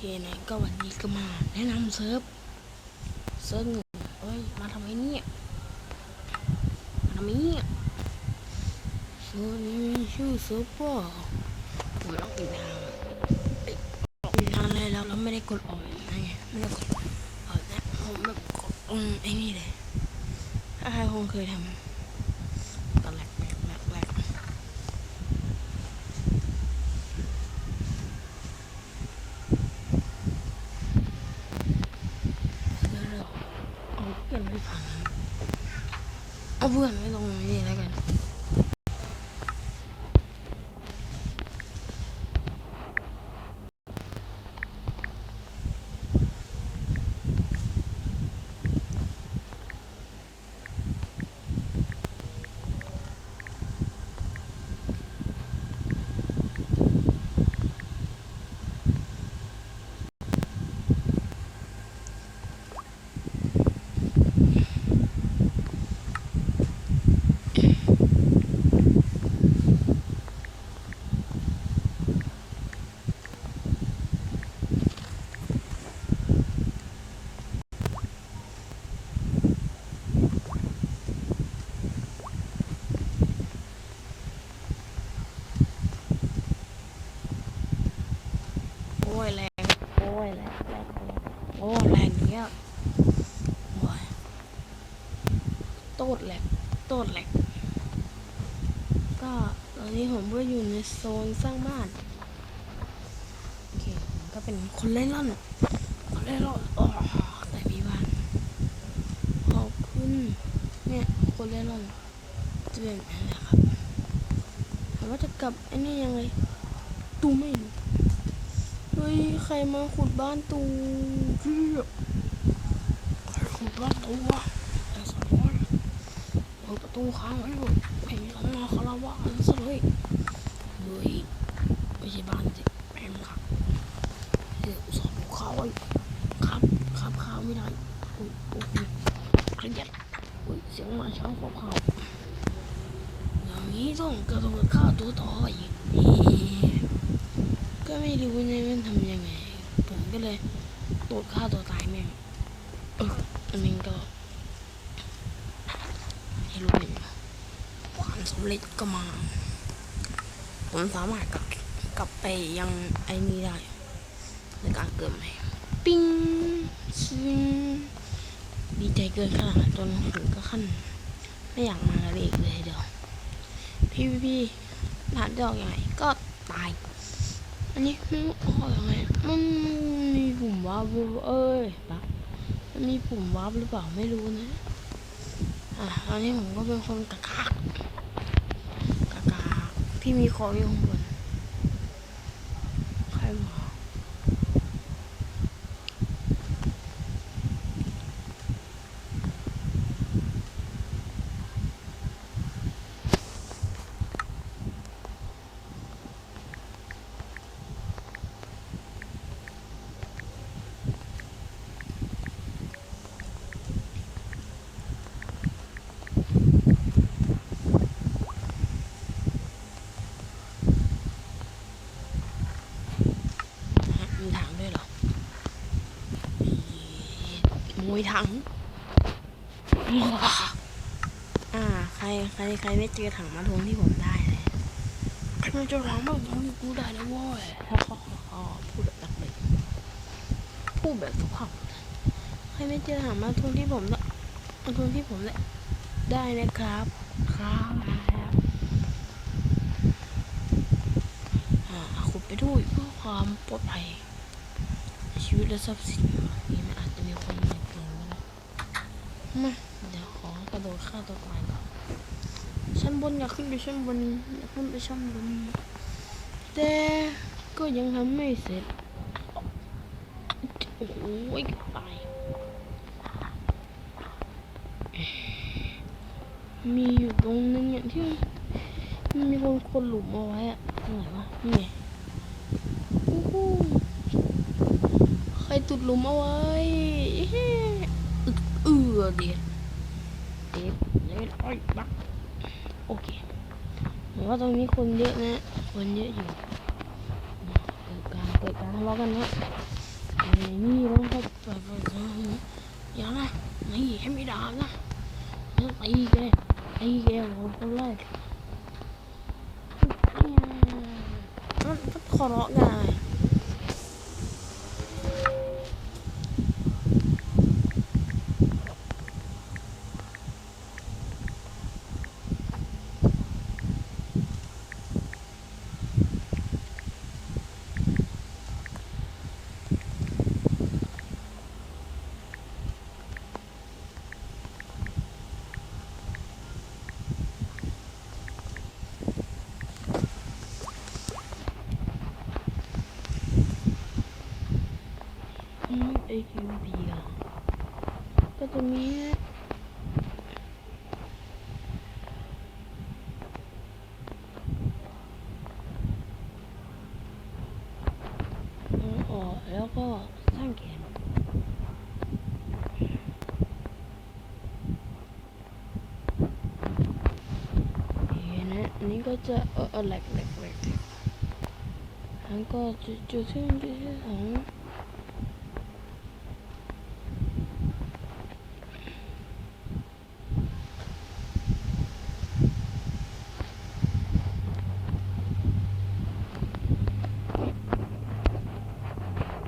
คนะก็วันนี้ก็มาแนะนำเซิร์ฟเซิร์ฟหนึ่งเอ้ยมาทำไมเนี่ยมาทำไมเนี่ยเซิร์ฟนี้ชื่อเซิร์ฟว่าผมล็อกอีกทางเอ้ยล็อกอีกทางเลยแล้วแล้วไม่ได้กดออกนะไงไม่ได้กดออกนะผมแบบกดอืมไอ้นี่เลยถ้าใครคงเคยทำก็แหลกแหลกแหลกแหลก เดี๋ยวเราเอาเพื่อนไปฝัง เพื่อนไว้ตรงนี้แล้วกัน โอ้ยแรง โอ้ยแรงแรงแรงโอ้แรงเนี้ยโอ้ยโตดแหลกโตดแหลก ก็ตอนนี้ผมก็อยู่ใน โซนสร้างบ้าน โอเค ก็เป็นคนเล่นร่อนคนเล่นร่อนอ๋อแต่มีบ้าน ขอบคุณ เนี่ย คนเล่นร่อนจะเป็นอะไรครับถามว่าจะกลับไอ้นี่ยังไง ตูไม่รู้เฮ้ย ใครมาขุดบ้านตูเหี้ยใครขุดบ้านตูวะไอ้สองคนเปิดประตูค้างไว้เลยไม่มีของมาคาราวะอันซะเลยเฮ้ยไม่ใช่บ้านสิแม่งครับเดี๋ยวสอบข้าวไว้ครับครับข้าวไม่ได้อุ้ยโอ้ยเครียดอุ้ยเสียงหมาช้างเผาๆอย่างนี้ต้องกระโดดฆ่าตัวต่ออีกนี่ ก็ไม่รู้นะมันทำยังไง ผมก็เลยตด ฆ่าตัวตายแม่งเอออันนี้ก็ไม่รู้เป็นความสำเร็จก็มา ผมสามารถกลับกลับไปยังไอ้นี่ได้ ในการเกิดใหม่ปิ้งซิงดีใจเกินขนาดจนถึงก็ขั้น ไม่อยากมาเลยอีกเลยเดี๋ยวพี่พี่พี่หลานดอกใหญ่ก็ตาย อันนี้ไม่รู้ออกยังไงมัน ปุ่มวาร์ปเอ้ยปะมันมีปุ่มวาร์ปหรือเปล่าไม่รู้นะ อะอันนี้ผมก็เป็นคนกากากกากที่มีคออยู่ข้างบน ใครมาฮะมีถังด้วยเหรอมว ยถังว้าอ่า ใครใครใครไม่เจอถังมาทวงที่ผมได้เลยใครไม่เจอถังมาทวงที่กูได้แล้วโว้ยฮ่าฮ่าฮ่าฮ่าพูดแบบนักเลงพูดแบบสุภาพใครไม่เจอถังมาทวงที่ผมได้มาทวงที่ผมได้ได้นะครับครับอ่าขุดไปด้วยเพื่อความปลอดภัยในชีวิตและทรัพย์สินนี่มันอาจจะมีคนมาเกินก็ได้ มาเดี๋ยวขอกระโดดฆ่าตัวตายก่อนชั้นบนอยากขึ้นไปชั้นบนอยากขึ้นไปชั้นบนแต่ก็ยังทำไม่เสร็จโอ้โหตายมีอยู่ตรงนึงอย่างที่มันมีคนคนหลุมเอาไว้อะตรงไหนวะนี่ไงอู้หูใครตุดหลุมเอาไว้ เอือเดียเด็บเลยไอ้ยบักโอเคเหมือนว่าตรงนี้คนเยอะนะคนเยอะอยู่เกิดการเกิดการทะเลาะกันนะนี่แล้วก็ไปไปไปอย่านะนี่ให้ไม่ด่านะตีแกตีแกผมคนแรกมันมันขอร้องไง อืมไอคิวบีอะก็จะมีเอาออกแล้วก็สร้างแกนเห็นนะอันนี้ก็จะเออเออแหลกแหลกแหลกแล้วก็จุดจุดที่จุดที่สอง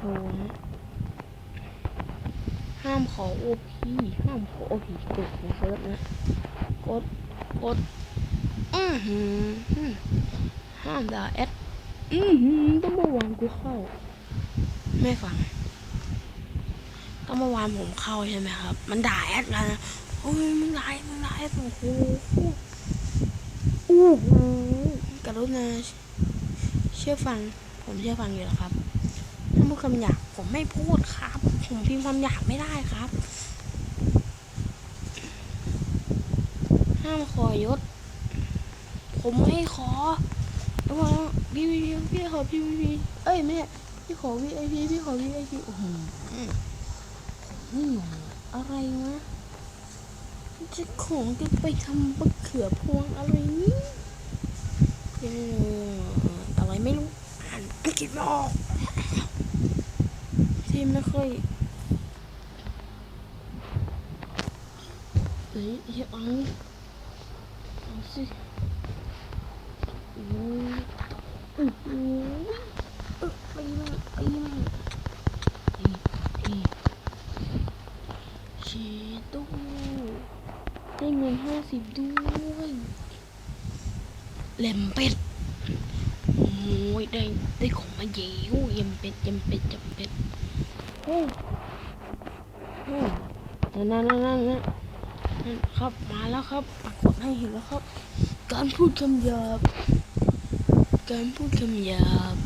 โอ้นะห้ามขอโอพีห้ามขอโอพี กดนะเซิร์นะกดกดอือหือห้ามด่าแอดอือหือต้องมื่วานกูเข้า ไม่ฟังก็เมื่อวานผมเข้าใช่ไหมครับ มันด่าแอดแล้วนะโอ้ยมึงด่าแอดมึงด่าแอดโอ้โหอู้หูกรุณาเชื่อฟัง ผมเชื่อฟังอยู่แล้วครับถ้าพูดคำหยาบผมไม่พูดครับ ผมพิมพ์คำหยาบไม่ได้ครับามขอยศ ผมไม่ขอแล้วว่าพี่พี่พี่ขอพี่พี่พี่เอ้ยไม่พี่ขอวีไอพีพี่ขอวีไอพีโอ้โหนี่อะไรวะจะของจะไปทำมะเขือพวงอะไรนี่เอออะไรไม่รู้อ่านไม่คิดไม่ออกที่ไม่ค่อยเฮ้ยเฮ้ยอาเอา สิอ้ยโอ้โหเอไปมาไปมาเฮ้เฮ้ยเชตูได้เงินห้าสิบด้วยเล็มเป็ดโอ้ยได้ได้ของมาเยวเยมเป็ดเยมเป็ดเยมเป็ดเฮ้ยเฮ้นั่นนั่นนั่นนั่น ครับมาแล้วครับปรากฏให้เห็นแล้วครับ การพูดคำหยาบ การพูดคำหยาบ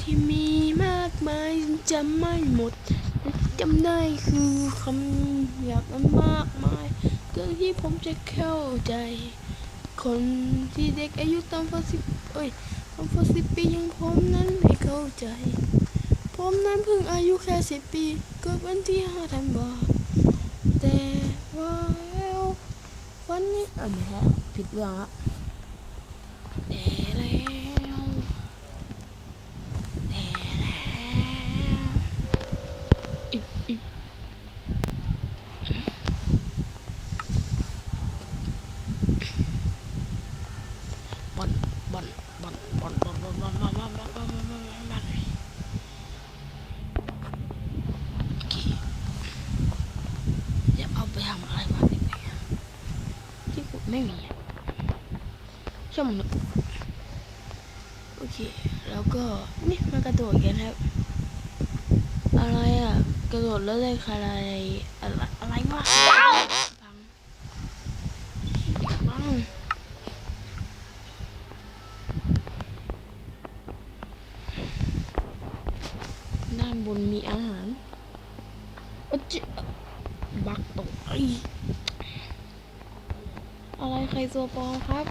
ที่มีมากมายจำไม่หมดจำได้คือคำหยาบมันมากมายเรื่องที่ผมจะเข้าใจ คนที่เด็กอายุต่ำกว่าสิบเอ้ยผมพอสิบปียังผมนั้นไม่เข้าใจผมนั้นเพิ่งอายุแค่สิบปีเกิดวันที่ห้าธันวาแต่ว่า วันนี้เออไม่ใช่ผิดเรื่องละ นี่มากระโดดกันครับ อะไรอะ กระโดดแล้วได้อะไรอะไรอะไรวะบังบังด้านบนมีอาหารโอะจิบักตกไออะไรใครตัวปอครับ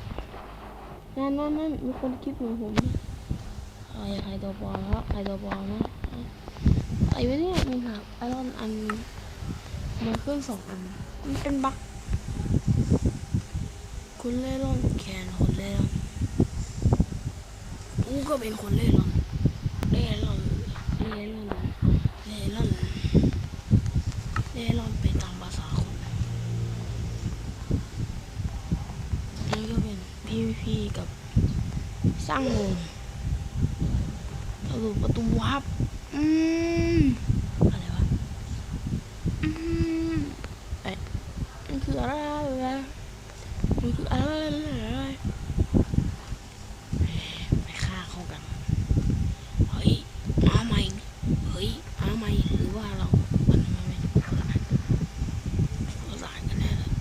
นั่นนั่นนั่นมีคนคิดเหมือนผมนะ ใครตัวปลอลเพราะใครตัวปลอมนะไอ้เว้เนี่ยมีหนักไอรอนอันมันเครื่องสองอันมันเป็นบั๊กคุณเล่ร่อนแขนคนเล่ร่อนกูก็เป็นคนเล่ร่อนเล่ร่อนเล่ร่อนเล่ร่อนเล่ร่อนเป็นตามภาษาคนนี่ก็เป็น PVP กับสร้างวง สรุปประตูวับอืมอะไรวะอืมเอ๊ะมันคืออะไรวะมันคืออะไรไปฆ่าเขากัน เฮ้ยมาใหม่เฮ้ยมาใหม่หรือว่าเรามันทำไมไม่ประสานกันแน่เลย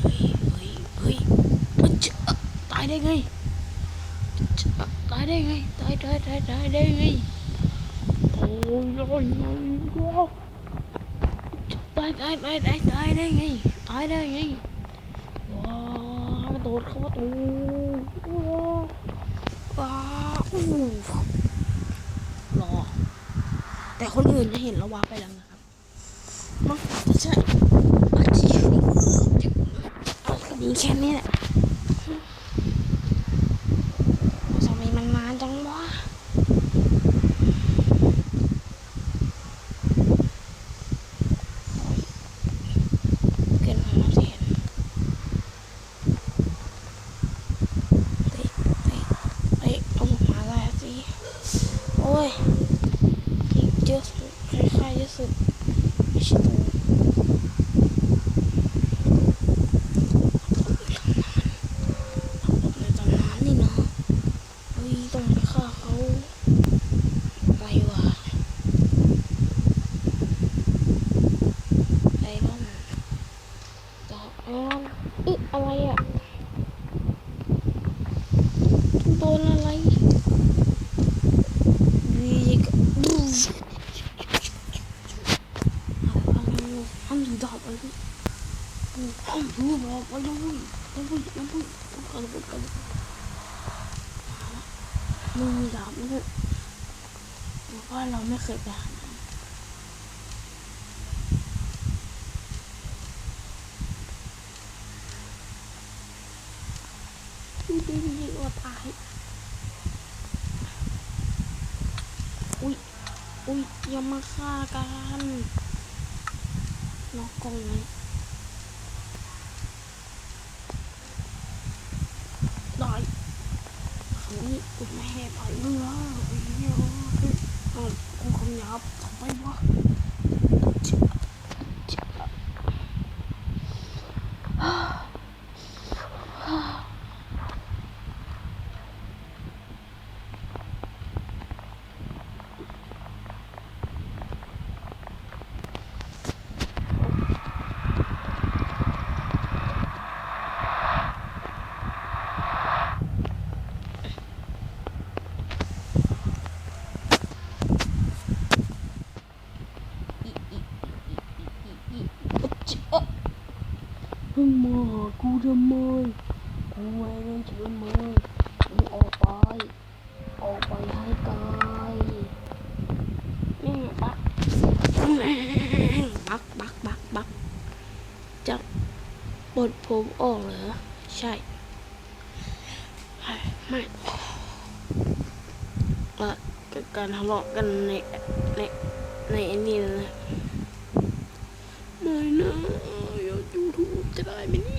เฮ้ยเฮ้ยเฮ้ยตายได้ไง ได้ไงตายตายตายตายได้ไงโอ้ยโอ้ยโอ้ยตายตายตายตายตายได้ไงตายได้ไงว้าวโดดเข้าประตูว้าวว้าอู้รอแต่คนอื่นจะเห็นแล้วว้าไปแล้วนะครับมั้งจะใช่อาจจะแค่นี้เอาแค่นี้แค่นี้แหละทำไมมันนานจังวะ เกินมาเสียนเตะเตะเตะเอามาแล้วสิ โอ้ ยอีกเยอะสุดใครๆเยอะสุดไม่ใช่ตัวตำนานนี่นะเฮ้ยต้องไปฆ่าเขาไปว่ะไอ้บ้าน จะอ่านอึะอะไรอะโดนอะไรวีกบูห้ามถือดาบอะไรห้ามถือดาบอะไรเลยต้องไปต้องไปต้องกันต้องกันมึงมีดาบไหมเนี่ยบอกว่า เราไม่เคยไปหาพี่พี่พี่ว่าตายอุ้ย อุ้ยอย่ามาฆ่ากันล็อกกองไหมได้ครั้งนี้กูไม่ให้ไปมึงแล้วไอ้เหี้ยอ้า วกูคำหยาบทำไมวะจ๊ะจ๊ะ มึงมาหากูทำไมกูไม่ได้เชิญมึงมึงออกไป ออกไปให้ไกลแม่งบักบักบักบักบักจะปลดผมออกเหรอ ใช่ ไม่เออการทะเลาะกันในในในอันนี้นะไม่นะอยาก ยูทูบ